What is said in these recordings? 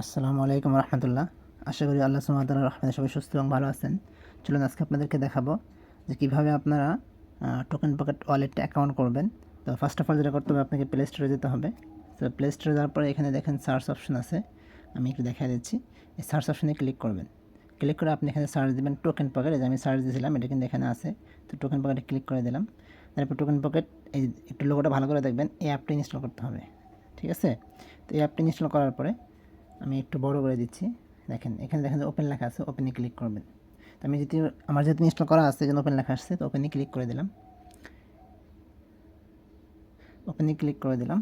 আসসালামু আলাইকুম রহমতুল্লাহ। আশা করি আল্লাহ সুমাতার রহমান সবাই সুস্থ এবং ভালো আছেন। চলুন আজকে আপনাদেরকে দেখাবো যে কীভাবে আপনারা টোকেন পকেট ওয়ালেটটা অ্যাকাউন্ট করবেন। তো ফার্স্ট অফ অল যেটা করতে হবে, আপনাকে প্লে স্টোরে যেতে হবে। তো প্লে স্টোরে যাওয়ার পরে এখানে দেখেন সার্চ অপশন আছে। আমি একটু দেখা দিচ্ছি। এই সার্চ অপশনে ক্লিক করবেন। ক্লিক করে আপনি এখানে সার্চ দেবেন টোকেন পকেট যে আমি সার্চ দিয়েছিলাম, এটা কিন্তু এখানে আছে। তো টোকেন পকেটে ক্লিক করে দিলাম। তারপর টোকেন পকেট এই একটু লোগোটা ভালো করে দেখবেন। এই অ্যাপটা ইনস্টল করতে হবে। ঠিক আছে? তো এই অ্যাপটা ইনস্টল করার পরে আমি একটু বড় করে দিচ্ছি। দেখেন, এখানে দেখেন যে ওপেন লেখা আছে ওপেনে ক্লিক করবেন। তো আমি যদি আমার যেহেতু ইনস্টল করা আছে যেন ওপেন লেখা আসছে, তো ওপেনে ক্লিক করে দিলাম। ওপেনে ক্লিক করে দিলাম।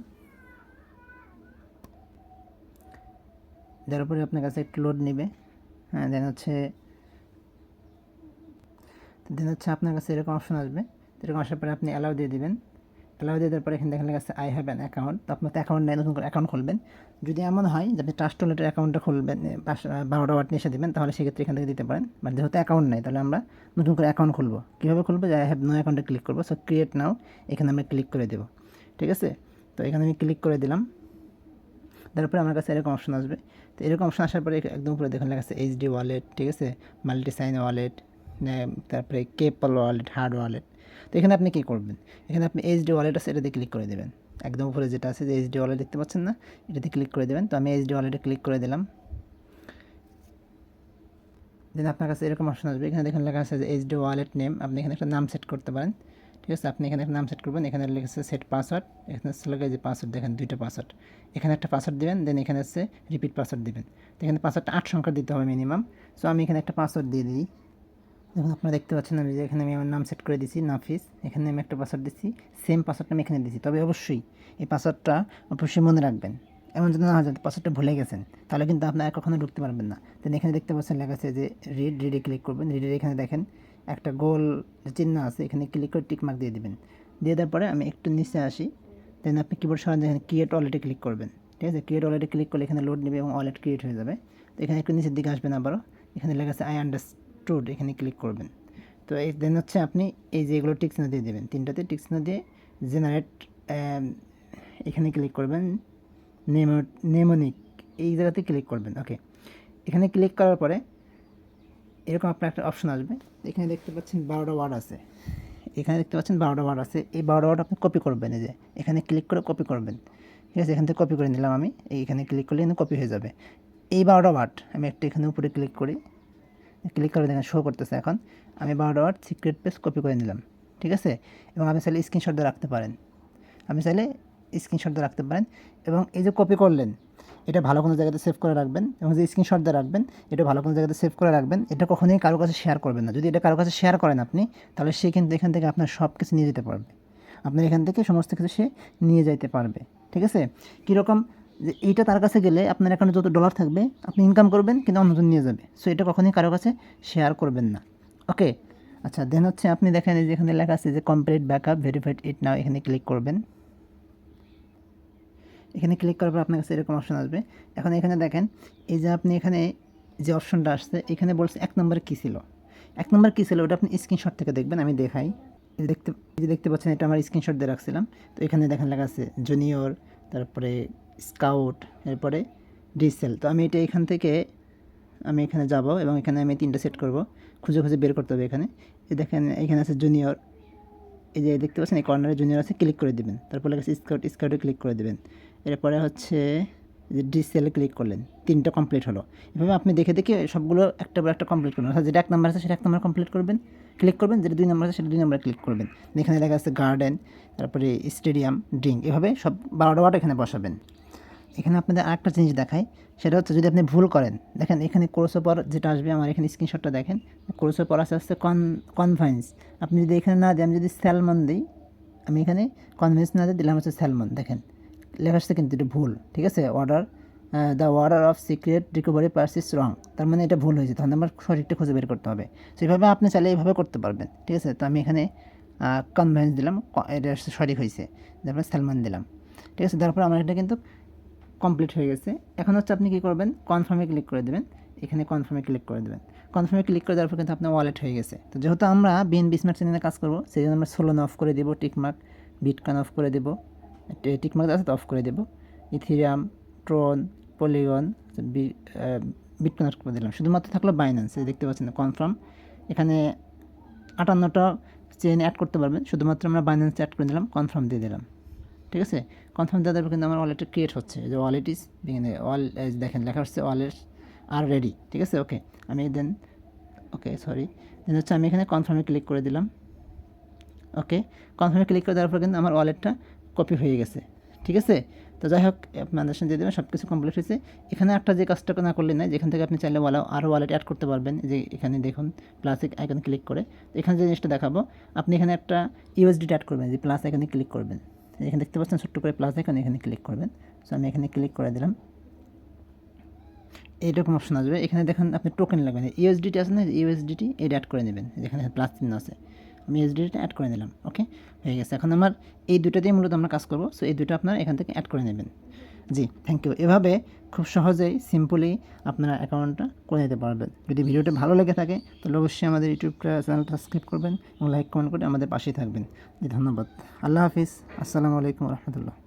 যার উপরে আপনার কাছে একটু লোড নেবে। হ্যাঁ দেন হচ্ছে দেন হচ্ছে আপনার কাছে এরকম অপশন আসবে। এরকম আসার পরে আপনি অ্যালাউ দিয়ে দিবেন। অ্যালাউ দিয়ে দেওয়ার পরে এখানে লেখা আছে আই হ্যাভ অ্যান অ্যাকাউন্ট তো আপনার তো অ্যাকাউন্ট নেই, নতুন করে অ্যাকাউন্ট খুলবেন। যদি এমন হয় যে আপনি ট্রাস্ট ওয়ালেটের অ্যাকাউন্টটা খুলবেন বারোটা ওয়াট এসে দেবেন, তাহলে সেক্ষেত্রে এখান থেকে দিতে পারেন। বাট যেহেতু অ্যাকাউন্ট নেই, তাহলে আমরা নতুন করে অ্যাকাউন্ট খুলবো। কীভাবে খুলবো? যে আই হ্যাভ নো অ্যাকাউন্টে ক্লিক করব। সো ক্রিয়েট নাও এখানে আমরা ক্লিক করে দেবো। ঠিক আছে? তো এখানে আমি ক্লিক করে দিলাম। তারপরে আমার কাছে এরকম অপশন আসবে। তো এরকম অপশন আসার পরে একদম উপরে দেখুন লেখা এইচডি ওয়ালেট ঠিক আছে? মাল্টি সাইন ওয়ালেট তারপরে কেপল ওয়ালেট হার্ড ওয়ালেট তো এখানে আপনি কী করবেন? এখানে আপনি এইচডি ওয়ালেট আছে, এটাতে ক্লিক করে দেবেন। একদম উপরে যেটা আছে, যে এইচডি ওয়ালেট দেখতে পাচ্ছেন না, এটাতে ক্লিক করে দেবেন। তো আমি এইচডি ওয়ালেটে ক্লিক করে দিলাম। দেন আপনার কাছে এরকম অপশন আসবে। এখানে দেখেন লেখা আছে যে এইচডি ওয়ালেট নেম আপনি এখানে একটা নাম সেট করতে পারেন। ঠিক আছে? আপনি এখানে একটা নাম সেট করবেন। এখানে লেখা আছে সেট পাসওয়ার্ড এখানে লেখা যে পাসওয়ার্ড দেখেন দুইটা পাসওয়ার্ড এখানে একটা পাসওয়ার্ড দেবেন দেন এখানে হচ্ছে রিপিট পাসওয়ার্ড দিবেন। তো এখানে পাসওয়ার্ডটা আট সংখ্যা দিতে হবে মিনিমাম সো আমি এখানে একটা পাসওয়ার্ড দিয়ে দিই। দেখুন আপনারা দেখতে পাচ্ছেন আমি যে এখানে আমি আমার নাম সেট করে দিয়েছি, নাফিস। এখানে আমি একটা পাসওয়ার্ড দিচ্ছি সেম পাসওয়ার্ডটা আমি এখানে দিচ্ছি তবে অবশ্যই এই পাসওয়ার্ডটা অবশ্যই মনে রাখবেন। এমন যদি না হয় পাসওয়ার্ডটা ভুলে গেছেন, তাহলে কিন্তু আপনি আর কখনো ঢুকতে পারবেন না। দেন এখানে দেখতে পাচ্ছেন লেখা আছে যে রিড রিডে ক্লিক করবেন। রিডের এখানে দেখেন একটা গোল চিহ্ন আছে, এখানে ক্লিক করে টিক মার্ক দিয়ে দিবেন। দিয়ে দেওয়ার পরে আমি একটু নিচে আসি। দেন আপনি কিবোর্ড সরান এখানে ক্রিয়েট ওয়ালেটে ক্লিক করবেন। ঠিক আছে? ক্রিয়েট ওয়ালেটে ক্লিক করলে এখানে লোড নেবে এবং ওয়ালেট ক্রিয়েট হয়ে যাবে। তো এখানে একটু নিচের দিকে আসবেন আবারও। এখানে লেখা আছে আই আন্ডারস্টুড এখানে ক্লিক করবেন। তো এই দেন হচ্ছে আপনি এই যে এগুলো টিক্স দিয়ে দেবেন। তিনটাতে টিক্স দিয়ে জেনারেট এখানে ক্লিক করবেন। নেমো নেমোনিক এই জায়গাতে ক্লিক করবেন। ওকে এখানে ক্লিক করার পরে এরকম আপনার একটা অপশন আসবে। এখানে দেখতে পাচ্ছেন বারোটা ওয়ার্ড আছে। এখানে দেখতে পাচ্ছেন বারোটা ওয়ার্ড আছে। এই বারোটা ওয়ার্ড আপনি কপি করবেন এই যে। এখানে ক্লিক করে কপি করবেন। ঠিক আছে? এখান থেকে কপি করে নিলাম আমি। এইখানে ক্লিক করলে এখানে কপি হয়ে যাবে। এই বারোটা ওয়ার্ড আমি একটা এখানে উপরে ক্লিক করি। ক্লিক করে দেখেন শো করতেছে এখন। আমি বারোটা ওয়ার্ড সিক্রেট পেজ কপি করে নিলাম, ঠিক আছে? এবং আপনি চাইলে স্ক্রিনশট দিয়ে রাখতে পারেন। আপনি চাইলে স্ক্রিনশট দিয়ে রাখতে পারেন এবং এই যে কপি করলেন, এটা ভালো কোনো জায়গাতে সেভ করে রাখবেন এবং যে স্ক্রিনশট দিয়ে রাখবেন, এটা ভালো কোনো জায়গাতে সেভ করে রাখবেন। এটা কখনোই কারও কাছে শেয়ার করবেন না। যদি এটা কারও কাছে শেয়ার করেন আপনি, তাহলে সে কিন্তু এখান থেকে আপনার সব কিছু নিয়ে যেতে পারবে। আপনার এখান থেকে সমস্ত কিছু সে নিয়ে যাইতে পারবে, ঠিক আছে? কীরকম যে এইটা তার কাছে গেলে আপনার এখানে যত ডলার থাকবে, আপনি ইনকাম করবেন কিন্তু অন্যজন নিয়ে যাবে। সো এটা কখনোই কারও কাছে শেয়ার করবেন না। ওকে আচ্ছা দেন হচ্ছে আপনি দেখেন যে এখানে লেখা আছে যে complete backup verified it now এখানে ক্লিক করবেন। এখানে ক্লিক করার পর আপনার কাছে এরকম অপশন আসবে। এখন এখানে দেখেন, এই যে আপনি এখানে যে অপশনটা আসছে, এখানে বলছে এক নম্বরে কী ছিল? এক নম্বর কী ছিল? ওটা আপনি স্ক্রিনশট থেকে দেখবেন, আমি দেখাই। দেখতে দেখতে পাচ্ছেন, এটা আমার স্ক্রিনশট দিয়ে রাখছিলাম। তো এখানে দেখেন লেখা আছে জুনিয়র তারপরে স্কাউট, এরপরে ডিসেল। তো আমি এটা এখান থেকে, আমি এখানে যাব এবং এখানে আমি তিনটা সেট করব। খুঁজে খুঁজে বের করতে হবে এখানে। এই দেখেন, এখানে আছে জুনিয়র। এই যে দেখতে পাচ্ছেন, এই কর্নারে জুনিয়র আছে, ক্লিক করে দিবেন। তারপর লেখা আছে স্কাউট, স্কাউটে ক্লিক করে দেবেন। এরপরে হচ্ছে যে ডিসেলে ক্লিক করলেন। তিনটা কমপ্লিট হলো। এভাবে আপনি দেখে দেখে সবগুলো একটা পর একটা কমপ্লিট করবেন। অর্থাৎ যেটা এক নাম্বার আছে, সেটা এক নাম্বার কমপ্লিট করবেন। ক্লিক করবেন, যেটা দুই নাম্বার আছে, সেটা দুই নাম্বার ক্লিক করবেন। এখানে লেখা আছে গার্ডেন, তারপরে স্টেডিয়াম, ড্রিঙ্ক। এভাবে সব বারোটা ওয়াট এখানে বসাবেন। এখানে আপনাদের আরেকটা জিনিস দেখায় সেটা হচ্ছে যদি আপনি ভুল করেন, দেখেন এখানে কোর্সের পর যেটা আসবে, আমার এখানে স্ক্রিনশটটা দেখেন কোর্সের পর আস্তে আস্তে কন কনভাইন্স আপনি যদি এখানে না দিই আমি যদি স্যালমন দিই, আমি এখানে কনভিন্স না দিয়ে দিলাম হচ্ছে স্যালমন দেখেন, লেখা আসছে কিন্তু এটা ভুল, ঠিক আছে order the order of secret recovery phrases wrong তার মানে এটা ভুল হয়েছে তখন আমার সঠিকটা খুঁজে বের করতে হবে সেইভাবে আপনি চাইলে এইভাবে করতে পারবেন, ঠিক আছে, তো আমি এখানে কনভেন্স দিলাম এটা সঠিক হয়েছে, তারপরে স্যালমন দিলাম, ঠিক আছে, তারপর আমার এটা কিন্তু কমপ্লিট হয়ে গেছে। এখন হচ্ছে আপনি কী করবেন? কনফার্মে ক্লিক করে দেবেন। এখানে কনফার্মে ক্লিক করে দেবেন। কনফার্মে ক্লিক করে দেওয়ার পর কিন্তু আপনার ওয়ালেট হয়ে গেছে। তো যেহেতু আমরা বিএন বিসমার্ট চ্যানেলে কাজ করব, সেই জন্য আমরা সোলোন অফ করে দেবো টিকমার্ক বিটকান অফ করে দেবো টিকমার্ক আছে তো অফ করে দেবো। Ethereum Tron Polygon bit connect করে দিলাম। শুধুমাত্র থাকল বাইন্যান্স দেখতে পাচ্ছেন কনফার্ম এখানে আটান্নটা চেন অ্যাড করতে পারবেন। শুধুমাত্র আমরা বাইন্যান্স অ্যাড করে দিলাম কনফার্ম দিয়ে দিলাম। ঠিক আছে? কনফার্ম দেওয়ার পর কিন্তু আমার ওয়ালেটটা ক্রিয়েট হচ্ছে। যে ওয়ালেট ইস ওয়াল দেখেন, লেখা হচ্ছে ওয়ালেট আর রেডি ঠিক আছে? ওকে আমি দেন ওকে সরি দেন হচ্ছে আমি এখানে কনফার্মে ক্লিক করে দিলাম। ওকে কনফার্মে ক্লিক করে দেওয়ার পর কিন্তু আমার ওয়ালেটটা কপি হয়ে গেছে, ঠিক আছে? তো যাই হোক আপনাদের সাথে দিয়ে দেবেন সব কিছু কমপ্লিট হয়েছে। এখানে একটা যে কাজটা না করলে না যেখান থেকে আপনি চাইলে ওয়ালা আরও ওয়ালেট অ্যাড করতে পারবেন। যে এখানে দেখুন প্লাস আইকন ক্লিক করে। তো এখানে যে জিনিসটা দেখাবো, আপনি এখানে একটা ইউএসডি অ্যাড করবেন যে প্লাস আইকনে ক্লিক করবেন। এখানে দেখতে পাচ্ছেন ছোট্ট করে প্লাস এখানে এখানে ক্লিক করবেন। সো আমি এখানে ক্লিক করে দিলাম। এইরকম অপশন আসবে। এখানে দেখেন, আপনি টোকেন লাগবেন ইউএসডিটি আছে না? ইউএসডিটি এটা অ্যাড করে নেবেন। যেখানে প্লাস চিহ্ন আছে। আমি ইউএসডিটা অ্যাড করে নিলাম ওকে হয়ে গেছে। এখন আমার এই দুটো দিয়ে মূলত আমরা কাজ করব। সো এই দুটো আপনার এখান থেকে অ্যাড করে নেবেন। জি থ্যাংক ইউ এভাবে খুব সহজেই সিম্পলি আপনারা অ্যাকাউন্টটা করে নিতে পারবেন। যদি ভিডিওটা ভালো লেগে থাকে, তাহলে অবশ্যই আমাদের ইউটিউব চ্যানেলটা সাবস্ক্রাইব করবেন এবং লাইক কমেন্ট করে আমাদের পাশেই থাকবেন। জি, ধন্যবাদ। আল্লাহ হাফিজ। আসসালামু আলাইকুম রহমতুল্লাহ।